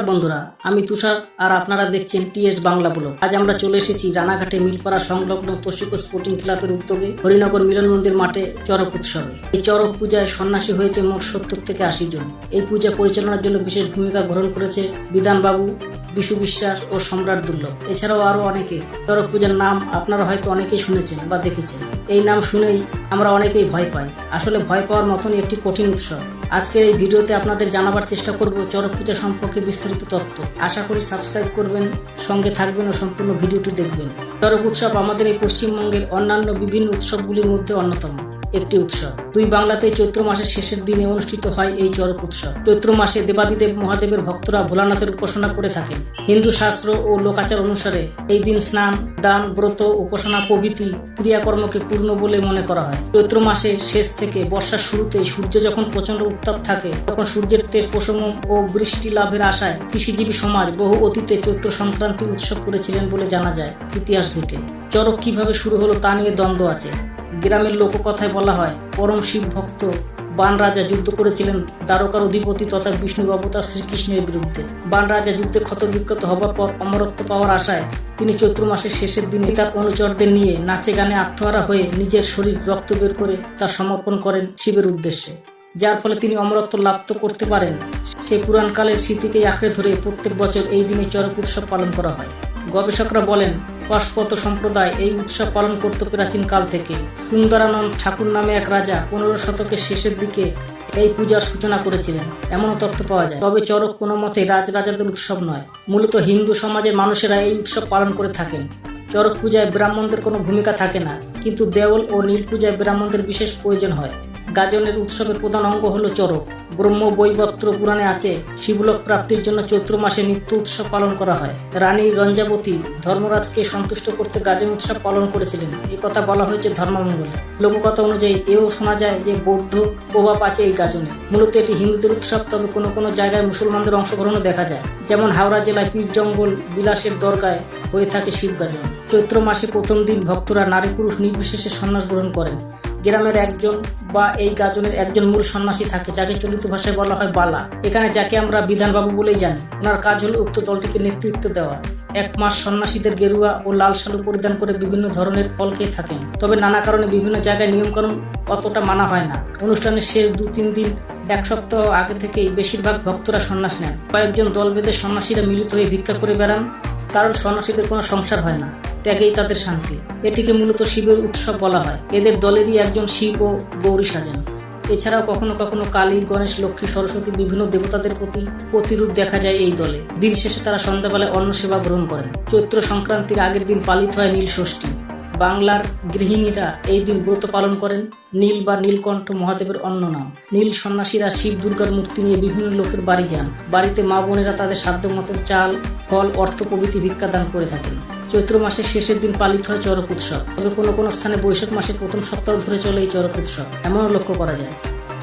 নমস্কার বন্ধুরা, আমি তুষার আর আপনারা দেখছেন টিএস বাংলা ব্লগ। আজ আমরা চলে এসেছি রানাঘাটে মিলপাড়া সংলগ্ন তোষিক স্পোর্টিং ক্লাবের উদ্যোগে হরিনগর মিলন মন্দির মাঠে চরক উৎসবে। এই চরক পূজায় সন্ন্যাসী হয়েছে মোট সত্তর থেকে আশি জন। এই পূজা পরিচালনার জন্য বিশেষ ভূমিকা গ্রহণ করেছে বিধানবাবু, বিশু বিশ্বাস ও সম্রাট দুর্লভ। এছাড়াও আরও অনেকে। চরক পূজার নাম আপনারা হয়তো অনেকেই শুনেছেন বা দেখেছেন। এই নাম শুনেই আমরা অনেকেই ভয় পাই। আসলে ভয় পাওয়ার মতনই একটি কঠিন উৎসব। আজকের এই ভিডিওতে আপনাদের জানাবার চেষ্টা করব চরক পূজা সম্পর্কে বিস্তারিত তথ্য। আশা করি সাবস্ক্রাইব করবেন, সঙ্গে থাকবেন ও সম্পূর্ণ ভিডিওটি দেখবেন। চরক উৎসব আমাদের এই পশ্চিমবঙ্গের অন্যান্য বিভিন্ন উৎসবগুলির মধ্যে অন্যতম। একটি উৎসব। দুই বাংলাতে চৈত্র মাসের শেষের দিনে অনুষ্ঠিত হয় এই চরক উৎসব। চৈত্র মাসে দেবাদিদেব মহাদেবের ভক্তরা ভোলানাথের উপাসনা করে থাকেন। হিন্দু শাস্ত্র ও লোকাচার অনুসারে এই দিন স্নান, দান, ব্রত, উপাসনা, প্রভৃতি ক্রিয়াকর্মকে পূর্ণ বলে মনে করা হয়। চৈত্র মাসে শেষ থেকে বর্ষার শুরুতে সূর্য যখন প্রচণ্ড উত্তাপ থাকে, তখন সূর্যের তেজ প্রশমন ও বৃষ্টি লাভের আশায় কৃষিজীবী সমাজ বহু অতীতে চৈত্র সংক্রান্তি উৎসব করেছিলেন বলে জানা যায় ইতিহাস ঘেটে। চরক কীভাবে শুরু হলো তা নিয়ে দ্বন্দ্ব আছে। গ্রামের লোককথায় বলা হয়, পরম শিব ভক্ত বান রাজা যুদ্ধ করেছিলেন দ্বারকার অধিপতি তথা বিষ্ণুর অবতার শ্রীকৃষ্ণের বিরুদ্ধে। বান রাজা যুদ্ধে ক্ষত বিক্ষত হবার পর অমরত্ব পাওয়ার আশায় তিনি চৈত্র মাসের শেষের দিনে তার অনুচরদের নিয়ে নাচে গানে আত্মহারা হয়ে নিজের শরীর রক্ত বের করে তা সমর্পণ করেন শিবের উদ্দেশ্যে। যার ফলে তিনি অমরত্ব লাভ তো করতে পারেন। সেই পুরাণকালের স্মৃতিকে আঁকড়ে ধরে প্রত্যেক বছর এই দিনে চরক উৎসব পালন করা হয়। গবেষকরা বলেন পাশপত সম্প্রদায় এই উৎসব পালন করত প্রাচীন কাল থেকে। সুন্দরানন্দ ঠাকুর নামে এক রাজা পনেরো শতকের শেষের দিকে এই পূজার সূচনা করেছিলেন। এমনও তথ্য পাওয়া যায়। তবে চরক কোনো মতে রাজরাজাদের উৎসব নয়। মূলত হিন্দু সমাজের মানুষেরা এই উৎসব পালন করে থাকেন। চরক পূজায় ব্রাহ্মণদের কোনো ভূমিকা থাকে না। কিন্তু দেওল ও নীল পূজায় ব্রাহ্মণদের বিশেষ প্রয়োজন হয়। গাজনের উৎসবের প্রধান অঙ্গ হল চরক ব্রহ্ম বৈবত্র পুরাণে আছে, শিবলোক প্রাপ্তির জন্য চৈত্র মাসে নিত্য উৎসব পালন করা হয়। রানী রঞ্জাবতী ধর্মরাজকে সন্তুষ্ট করতে গাজন উৎসব পালন করেছিলেন। এই কথা বলা হয়েছে ধর্মমঙ্গলে লোককথা অনুযায়ী এও শোনা যায় যে বৌদ্ধ প্রভাব আছে এই গাজনে। মূলত এটি হিন্দুদের উৎসব, তবে কোনো কোনো জায়গায় মুসলমানদের অংশগ্রহণও দেখা যায়। যেমন হাওড়া জেলায় পীর জঙ্গল বিলাসের দরগায় হয়ে থাকে শিব গাজন। চৈত্র মাসে প্রথম দিন ভক্তরা নারী পুরুষ নির্বিশেষে সন্ন্যাস গ্রহণ করেন। গ্রামের একজন বা এই গাজনের একজন মূল সন্ন্যাসী থাকে, যাকে চলিত ভাষায় বলা হয় বালা। এখানে যাকে আমরা বিধানবাবু বলেই জানি। ওনার কাজ হলো উক্ত দলটিকে নেতৃত্ব দেওয়া। এক মাস সন্ন্যাসীদের গেরুয়া ও লাল শালু পরিধান করে বিভিন্ন ধরনের ফল খেয়ে থাকেন। তবে নানা কারণে বিভিন্ন জায়গায় নিয়মকানুন অতটা মানা হয় না। অনুষ্ঠানের শেষ দু তিন দিন, এক সপ্তাহ আগে থেকেই বেশিরভাগ ভক্তরা সন্ন্যাস নেন। কয়েকজন দল বেঁধে সন্ন্যাসীরা মিলিত হয়ে ভিক্ষা করে বেড়ান। কারণ সন্ন্যাসীদের কোনো সংসার হয় না। ত্যাগেই তাদের শান্তি। এটিকে মূলত শিবের উৎসব বলা হয়। এদের দলেরই একজন শিব ও গৌরী সাজানো। এছাড়াও কখনো কখনো কালী, গণেশ, লক্ষ্মী, সরস্বতী বিভিন্ন দেবতাদের প্রতি প্রতিরূপ দেখা যায় এই দলে। দিন শেষে তারা সন্ধ্যাবেলায় অন্ন সেবা গ্রহণ করেন। চৈত্র সংক্রান্তির আগের দিন পালিত হয় নীল ষষ্ঠী। বাংলার গৃহিণীরা এই দিন ব্রত পালন করেন। নীল বা নীলকণ্ঠ মহাদেবের অন্য নাম। নীল সন্ন্যাসীরা শিব দুর্গার মূর্তি নিয়ে বিভিন্ন লোকের বাড়ি যান। বাড়িতে মা বোনেরা তাদের সাধ্য মতো চাল, ফল, অর্থ প্রভৃতি ভিক্ষা দান করে থাকেন। চৈত্র মাসের শেষের দিন পালিত হয় চরক উৎসব। তবে কোনো কোনো স্থানে বৈশাখ মাসের প্রথম সপ্তাহ ধরে চলে এই চরক উৎসব। এমনও লক্ষ্য করা যায়।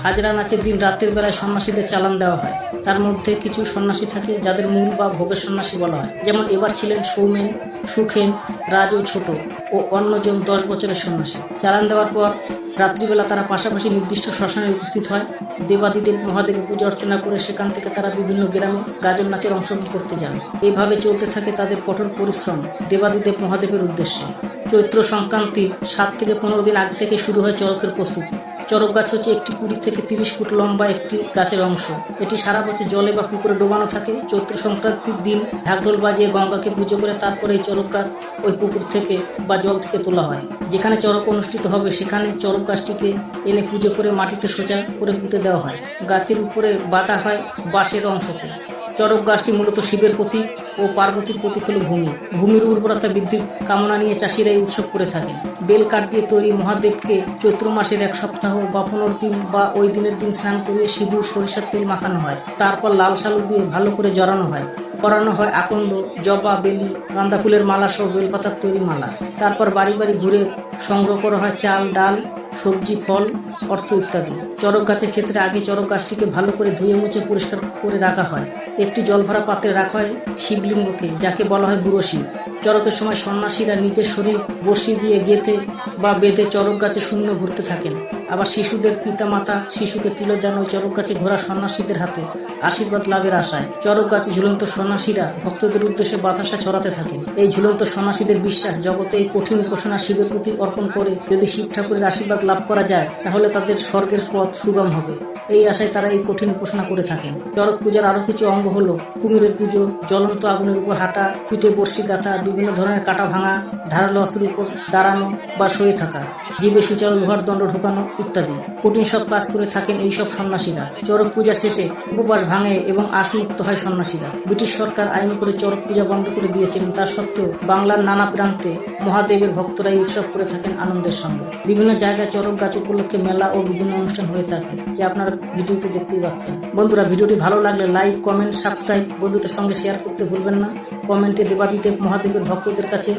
হাজরা নাচের দিন রাতের বেলায় সন্ন্যাসীদের চালান দেওয়া হয়। তার মধ্যে কিছু সন্ন্যাসী থাকে যাদের মূল বা ভোগের সন্ন্যাসী বলা হয়। যেমন এবার ছিলেন সৌমেন, সুখেন, রাজ ও ছোট ও অন্যজন দশ বছরের সন্ন্যাসী। চালান দেওয়ার পর রাত্রিবেলা তারা পাশাপাশি নির্দিষ্ট শ্মশানে উপস্থিত হয়। দেবাদিদের মহাদেবের পুজো অর্চনা করে সেখান থেকে তারা বিভিন্ন গ্রামে গাজন নাচের অংশগ্রহণ করতে যান। এইভাবে চলতে থাকে তাদের কঠোর পরিশ্রম দেবাদিদেব মহাদেবের উদ্দেশ্যে। চৈত্র সংক্রান্তির সাত থেকে পনেরো দিন আগে থেকে শুরু হয় চরকের প্রস্তুতি। চরক গাছ হচ্ছে একটি কুড়ি থেকে তিরিশ ফুট লম্বা একটি গাছের অংশ। এটি সারা বছর জলে বা পুকুরে ডোবানো থাকে। চৈত্র সংক্রান্তির দিন ঢাকঢোল বাজিয়ে গঙ্গাকে পুজো করে তারপরে এই চরক গাছ ওই পুকুর থেকে বা জল থেকে তোলা হয়। যেখানে চরক অনুষ্ঠিত হবে, সেখানে চরক গাছটিকে এনে পুজো করে মাটিতে সোজা করে পুঁতে দেওয়া হয়। গাছের উপরে বাঁধা হয় বাঁশের অংশকে। চরক গাছটি মূলত শিবের প্রতীক ও পার্বতীর প্রতীক হল ভূমি। ভূমির উর্বরতা বৃদ্ধির কামনা নিয়ে চাষিরা এই উৎসব করে থাকে। বেল কাঠ দিয়ে তৈরি মহাদেবকে চৈত্র মাসের এক সপ্তাহ বা পনেরো দিন বা ওই দিনের দিন স্নান করিয়ে সিঁদুর, সরিষার তেল মাখানো হয়। তারপর লাল সালু দিয়ে ভালো করে জড়ানো হয়। পরানো হয় আকন্দ, জবা, বেলি, গাঁদা ফুলের মালা সহ বেলপাতার তৈরি মালা। তারপর বাড়ি বাড়ি ঘুরে সংগ্রহ করা হয় চাল, ডাল সবজি, ফল, অর্থ ইত্যাদি। চরক গাছের ক্ষেত্রে আগে চরক গাছটিকে ভালো করে ধুয়ে মুছে পরিষ্কার করে রাখা হয়। একটি জলভরা পাত্রে রাখা হয় শিবলিঙ্গকে, যাকে বলা হয় বুড়ো শিব। চরকের সময় সন্ন্যাসীরা নিজের শরীর বসি দিয়ে গেঁথে বা বেঁধে চরক গাছে শূন্য ঘুরতে থাকেন। আবার শিশুদের পিতামাতা শিশুকে তুলে দেন ওই চরক গাছে ঘোরা সন্ন্যাসীদের হাতে আশীর্বাদ লাভের আশায়। চরক গাছে ঝুলন্ত সন্ন্যাসীরা ভক্তদের উদ্দেশ্যে বাতাসা ছড়াতে থাকেন। এই ঝুলন্ত সন্ন্যাসীদের বিশ্বাস জগতে এই কঠিন উপাসনা শিবের প্রতি অর্পণ করে যদি শিব ঠাকুরের আশীর্বাদ লাভ করা যায়, তাহলে তাদের স্বর্গের পথ সুগম হবে। এই আশায় তারা এই কঠিন উপাসনা করে থাকেন। চরক পূজার আরও কিছু অঙ্গ হলো, কুমিরের পুজো, জ্বলন্ত আগুনের উপর হাঁটা, পিঠে বর্ষি গাঁথা, বিভিন্ন ধরনের কাটা ভাঙা, ধারালো অস্ত্রের উপর দাঁড়ানো বা শুয়ে থাকা। জীবে সুচারু লোহার দণ্ড ঢোকানো ইত্যাদি। কঠিন সব কাজ করে থাকেন এই সব সন্ন্যাসীরা। চরক পূজা শেষে উপবাস ভাঙে এবং আশমুক্ত হয় সন্ন্যাসীরা। ব্রিটিশ সরকার আইন করে চরক পূজা বন্ধ করে দিয়েছিলেন। তা সত্ত্বেও বাংলার নানা প্রান্তে মহাদেবের ভক্তরা এই উৎসব করে থাকেন আনন্দের সঙ্গে। বিভিন্ন জায়গায় চরক গাছ উপলক্ষে মেলা ও বিভিন্ন অনুষ্ঠান হয়ে থাকে, যা আপনারা ভিডিওতে দেখতেই পাচ্ছেন। বন্ধুরা, ভিডিওটি ভালো লাগলে লাইক, কমেন্ট, সাবস্ক্রাইব, বন্ধুদের সঙ্গে শেয়ার করতে ভুলবেন না। কমেন্টে দেবাদিদেব মহাদেবের ভক্তদের কাছে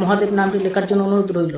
মহাদেব নামটি লেখার জন্য অনুরোধ রইল।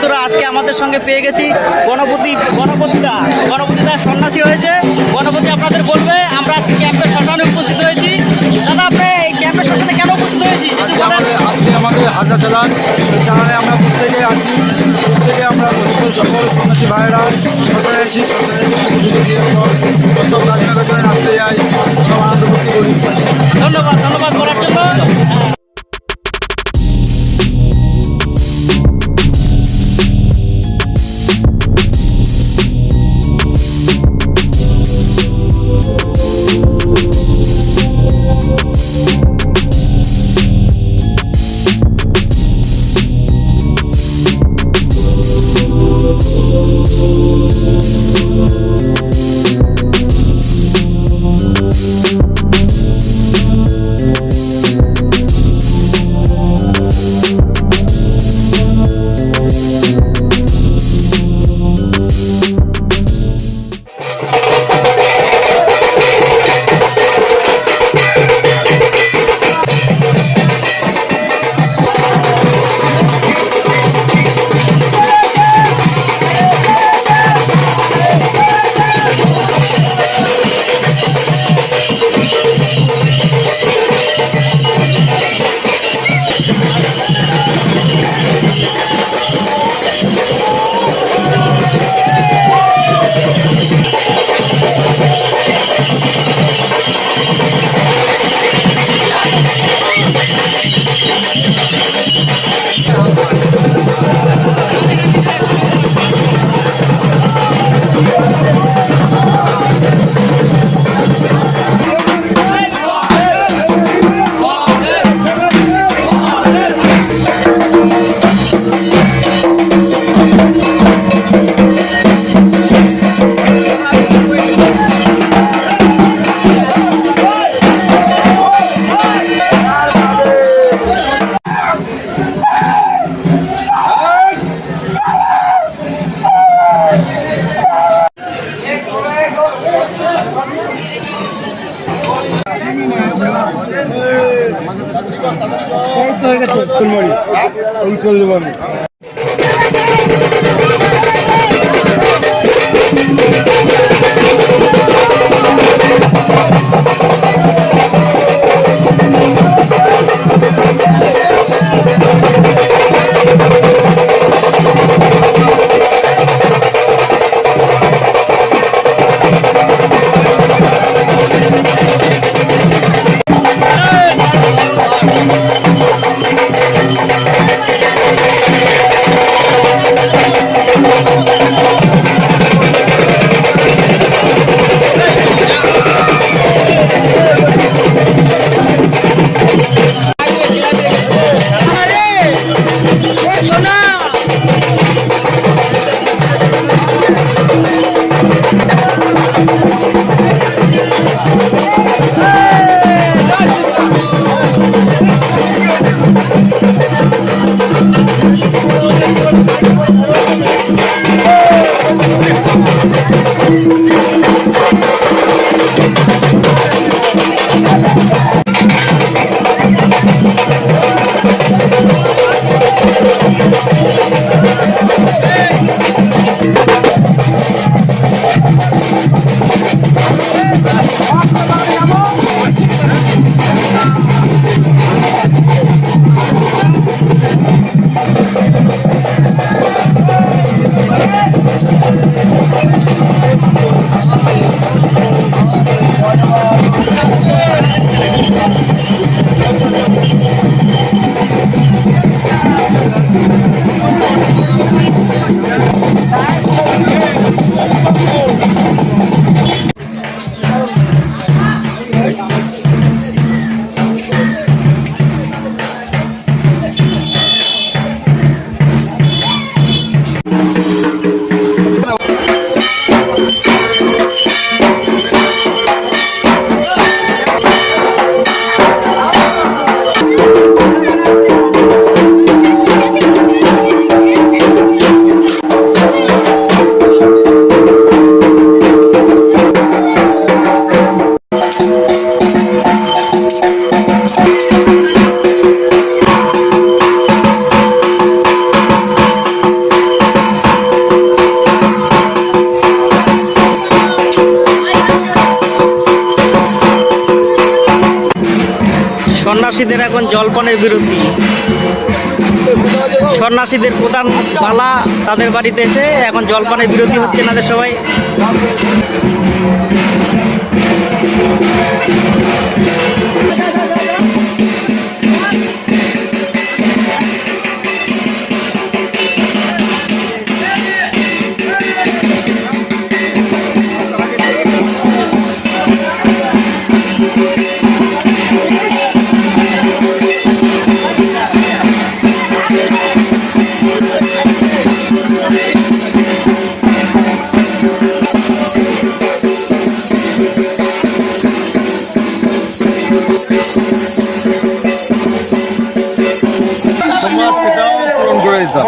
বন্ধুরা আজকে আমাদের সঙ্গে পেয়ে গেছি গণপতি গণপতিদা। গণপতিদা সন্ন্যাসী হয়েছে। গণপতি আপনাদের বলবে আমরা আজকে ক্যাম্পের শ্মশানে উপস্থিত হয়েছি। দাদা আপনি এই ক্যাম্পের শ্মশানে কেন উপস্থিত হয়েছি আজকে। আমাদের হাজরা জেলার চ্যানেলে আমরা প্রত্যেকে আসি। প্রত্যেকে আমরা সকল সন্ন্যাসী ভাইয়েরা শ্মশানে আসি। সব জন্য নাচতে যাই। সব আনন্দ করি। ধন্যবাদ ধন্যবাদ বলার জন্য। meu amigo. সন্ন্যাসীদের প্রধান পালা তাদের বাড়িতে এসে এখন জলপানের বিরতি হচ্ছে নাদের সবাই। করে দিতাম।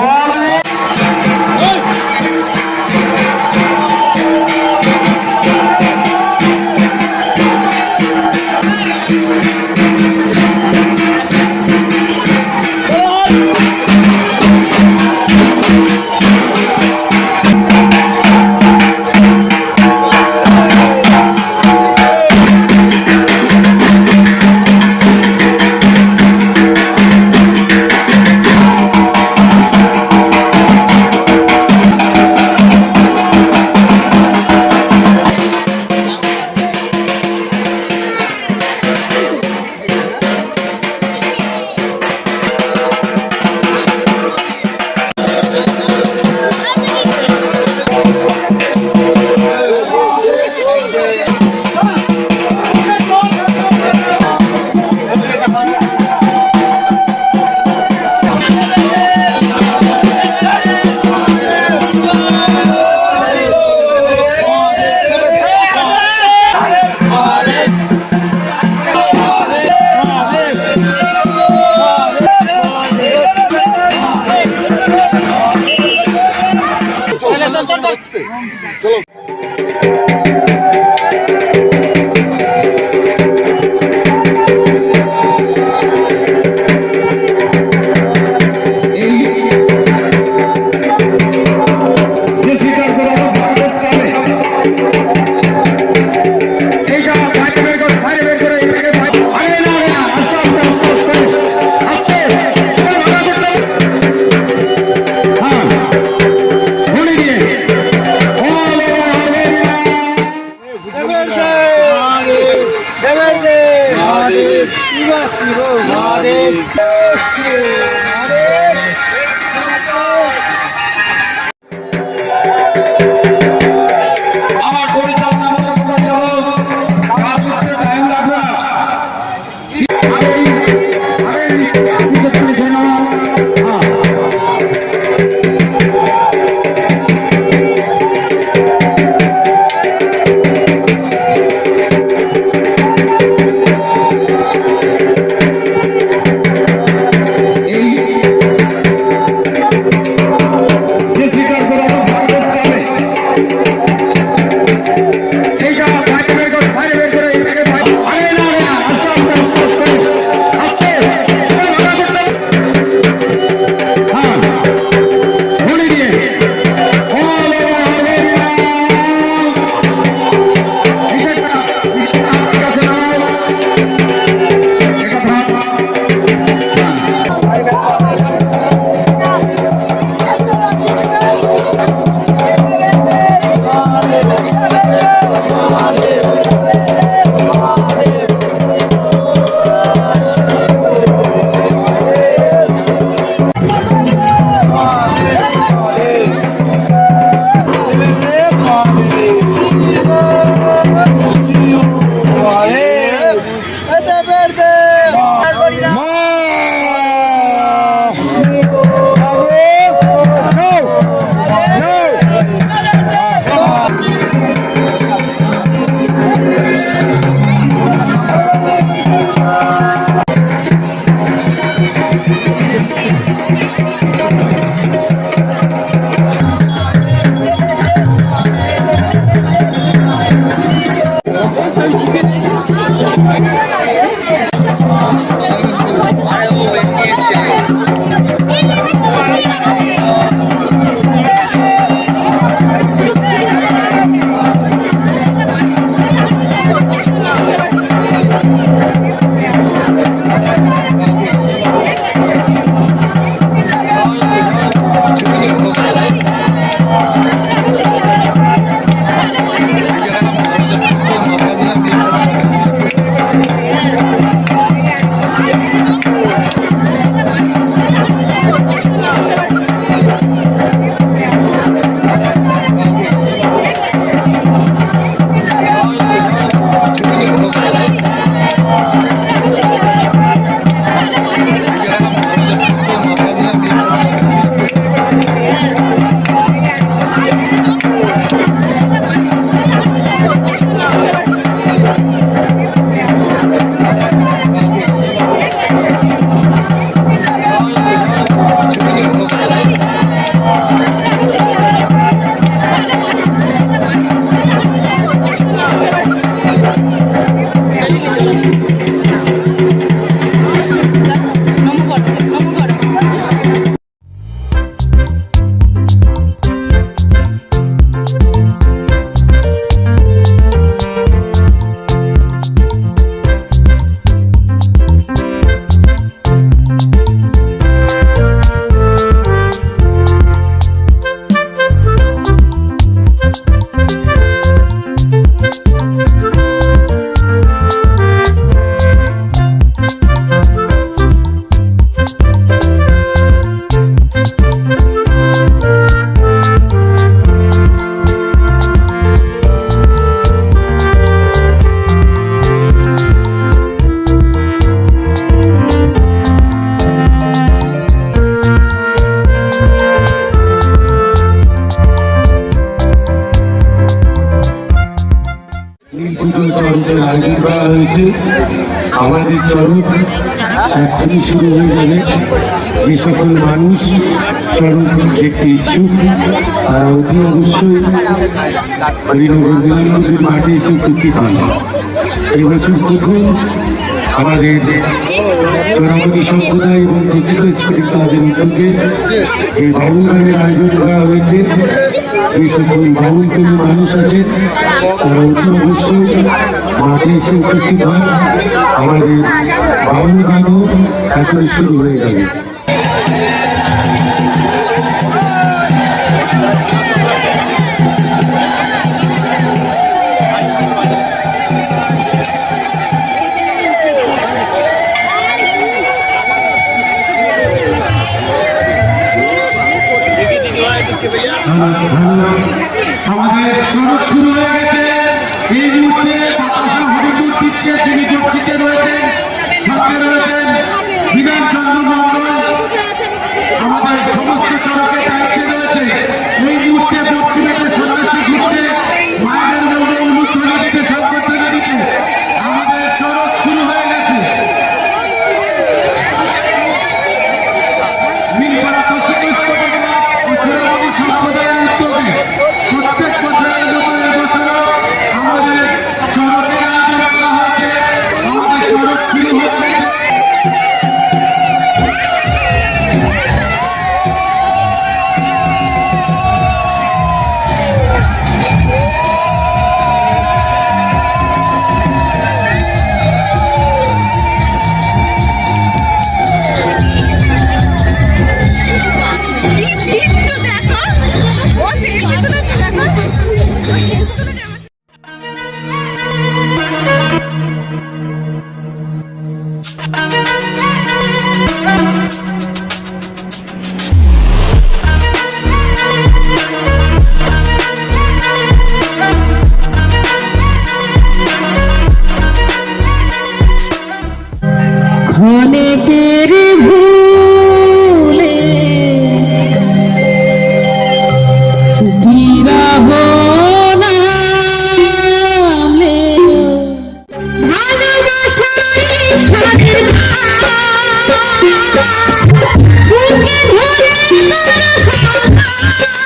হয়েছে আমাদের চরক এখনই শুরু হয়ে যাবে। যে সকল মানুষ চরক দেখতে ইচ্ছুক, তারা অতি অবশ্যই হরিনগর বিমানবন্দর মাঠে এসে উপস্থিত হন এবছর প্রথম আমাদের চরামতি সম্প্রদায় এবং তচিত স্ফটিক তাদের উদ্যোগে যে বাউল গানের আয়োজন করা হয়েছে, যে সকল বাউল কোনো মানুষ আছেন তারা অতি অবশ্যই মাঠে এসে উপস্থিত হন আমাদের বাউল গানও এখন শুরু হয়ে যাবে আমাদের চড়ক শুরু হয়ে গেছে। এই মুহূর্তে বাতাসা হরিপুর দিচ্ছে, যিনি গচ্ছিতে রয়েছেন সঙ্গে রয়েছেন বিধান চন্দ্র মন্ডল আমাদের সমস্ত চড়কের দায়িত্বে রয়েছে। এই মুহূর্তে পশ্চিমেতে সন্ন্যাসী ঘুরছে। Oh, my God.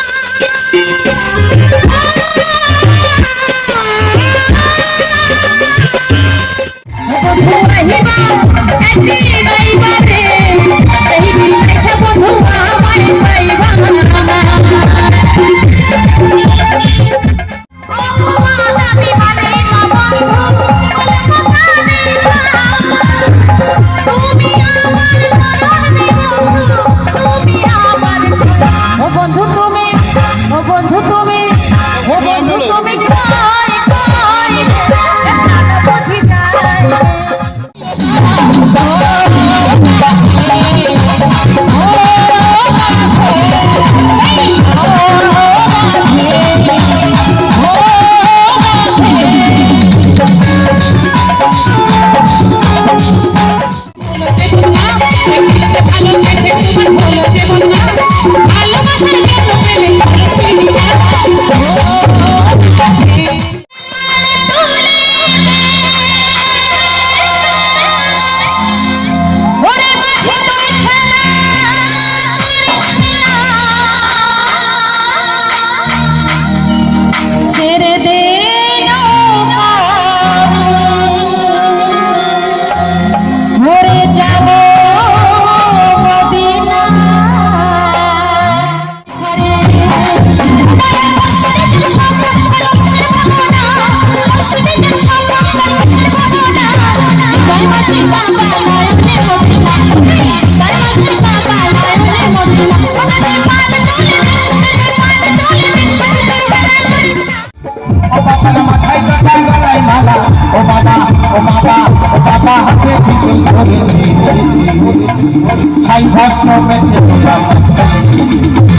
ছাই ভাষ্য মেতে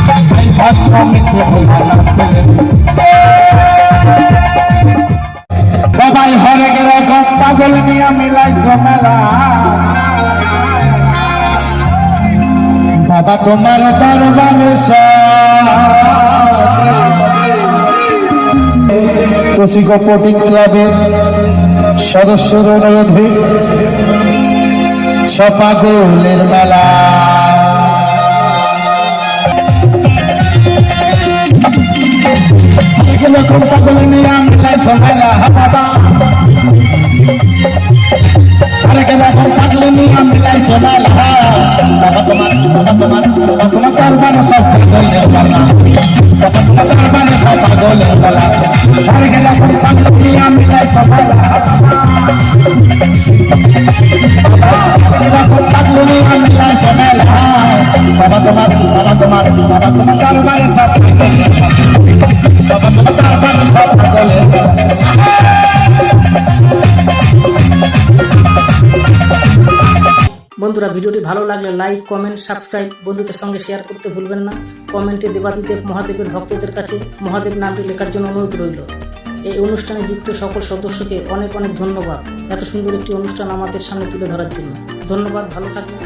ছাই ভাষ্য মেতে বাবাই হরে গেলে গম পাগল নিয়ে মিলাইছ মেলা। বাবা, তোমার দরবারে সব তো ক্লাবের সদস্যর অনুরোধে সপাগোলের মেলা। খুব পাগল নিরাম মেলায় সমেলা বাবা আরে কেন এখন পাগল নিরাম মেলায় সমেলা বাবা তোমার বাবা তোমার বাবা তোমার পাগলের মেলা। ভালো লাগলে লাইক কমেন্ট সাবস্ক্রাইব বন্ধুদের সঙ্গে শেয়ার করতে ভুলবেন না। কমেন্টে দেবাদিদেব মহাদেবের ভক্তদের কাছে মহাদেব নামটি লেখার জন্য অনুরোধ রইল। এই অনুষ্ঠানে যুক্ত সকল সদস্যকে অনেক অনেক ধন্যবাদ। এত সুন্দর একটি অনুষ্ঠান আমাদের সামনে তুলে ধরার জন্য। ধন্যবাদ, ভালো থাকবেন।